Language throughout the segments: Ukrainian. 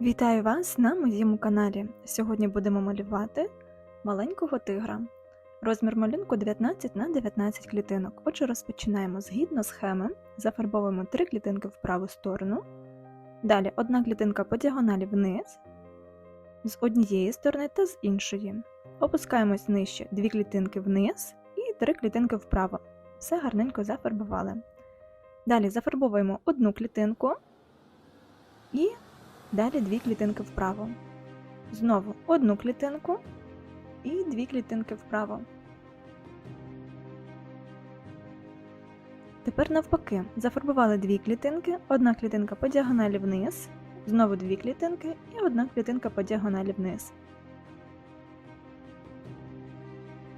Вітаю вас на моєму каналі. Сьогодні будемо малювати маленького тигра. Розмір малюнку 19 на 19 клітинок. Отже, розпочинаємо згідно схеми, зафарбовуємо три клітинки в праву сторону. Далі одна клітинка по діагоналі вниз, з однієї сторони та з іншої. Опускаємось нижче дві клітинки вниз і три клітинки вправо. Все гарненько зафарбували. Далі зафарбовуємо одну клітинку і Далі дві клітинки вправо. Знову одну клітинку і дві клітинки вправо. Тепер навпаки, зафарбували дві клітинки, одна клітинка по діагоналі вниз, знову дві клітинки і одна клітинка по діагоналі вниз.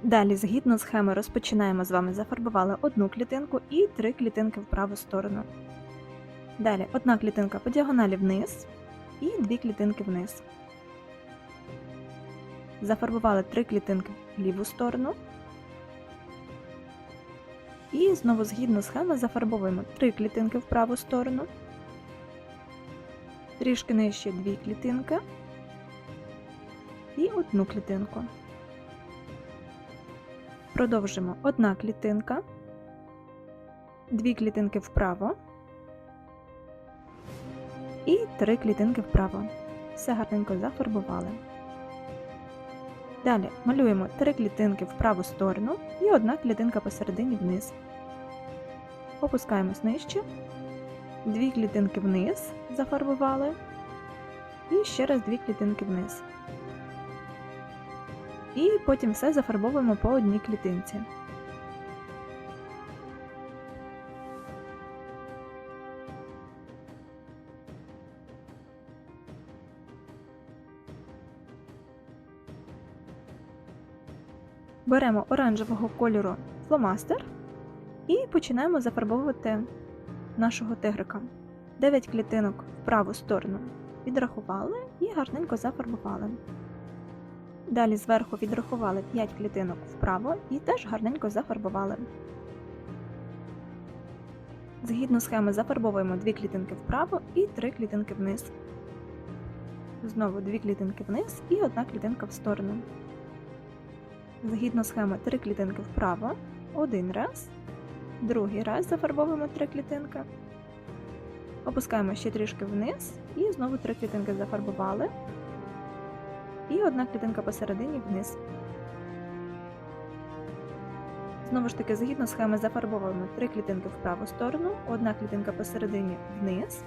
Далі, згідно схеми, розпочинаємо з вами зафарбували одну клітинку і три клітинки в праву сторону. Далі одна клітинка по діагоналі вниз і дві клітинки вниз. Зафарбували три клітинки в ліву сторону. І знову згідно схеми зафарбовуємо три клітинки в праву сторону, трішки нижче дві клітинки і одну клітинку. Продовжимо одна клітинка, дві клітинки вправо і три клітинки вправо. Все гарненько зафарбували. Далі малюємо три клітинки в праву сторону і одна клітинка посередині вниз. Опускаємось нижче, дві клітинки вниз зафарбували, і ще раз дві клітинки вниз. І потім все зафарбовуємо по одній клітинці. Беремо оранжевого кольору фломастер і починаємо зафарбовувати нашого тигрика. 9 клітинок в праву сторону відрахували і гарненько зафарбували. Далі зверху відрахували 5 клітинок вправо і теж гарненько зафарбували. Згідно схеми зафарбовуємо 2 клітинки вправо і 3 клітинки вниз. Знову 2 клітинки вниз і 1 клітинка в сторону. Згідно схеми 3 клітинки вправо, один раз, другий раз зафарбовуємо 3 клітинки, опускаємо ще трішки вниз і знову 3 клітинки зафарбували, і одна клітинка посередині вниз. Знову ж таки, згідно схеми зафарбовуємо 3 клітинки в праву сторону, одна клітинка посередині вниз,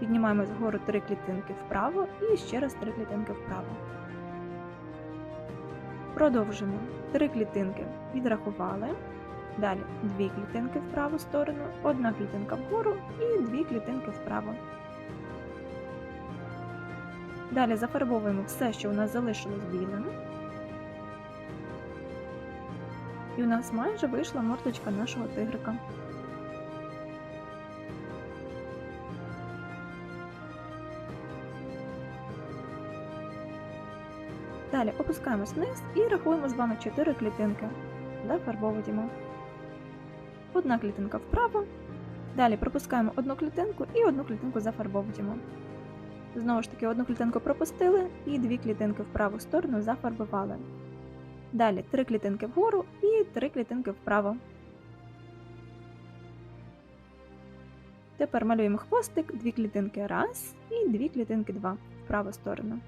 піднімаємо згору 3 клітинки вправо і ще раз 3 клітинки вправо. Продовжимо. Три клітинки відрахували. Далі дві клітинки в праву сторону, одна клітинка вгору і дві клітинки вправо. Далі зафарбовуємо все, що у нас залишилось білим. І у нас майже вийшла мордочка нашого тигрика. Далі опускаємось вниз і рахуємо з вами 4 клітинки. Зафарбовуємо. Одна клітинка вправо. Далі пропускаємо одну клітинку і одну клітинку зафарбовуємо. Знову ж таки, одну клітинку пропустили і дві клітинки в праву сторону зафарбували. Далі три клітинки вгору і три клітинки вправо. Тепер малюємо хвостик, дві клітинки раз і дві клітинки два в праву сторону.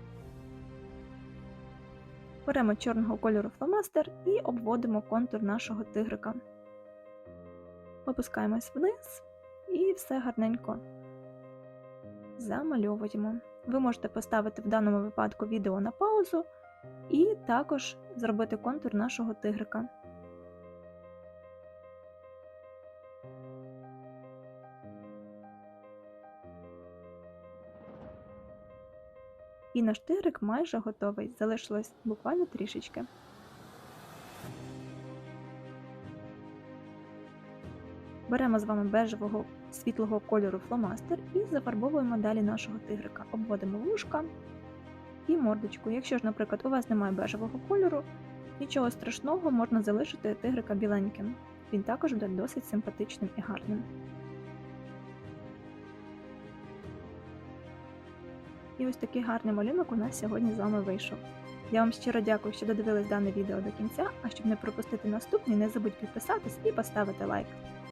Беремо чорного кольору фломастер і обводимо контур нашого тигрика. Опускаємось вниз і все гарненько замальовуємо. Ви можете поставити в даному випадку відео на паузу і також зробити контур нашого тигрика. І наш тигрик майже готовий. Залишилось буквально трішечки. Беремо з вами бежевого світлого кольору фломастер і зафарбовуємо далі нашого тигрика. Обводимо вушка і мордочку. Якщо ж, наприклад, у вас немає бежевого кольору, нічого страшного можна залишити тигрика біленьким. Він також буде досить симпатичним і гарним. І ось такий гарний малюнок у нас сьогодні з вами вийшов. Я вам щиро дякую, що додивились дане відео до кінця, а щоб не пропустити наступний, не забудь підписатись і поставити лайк.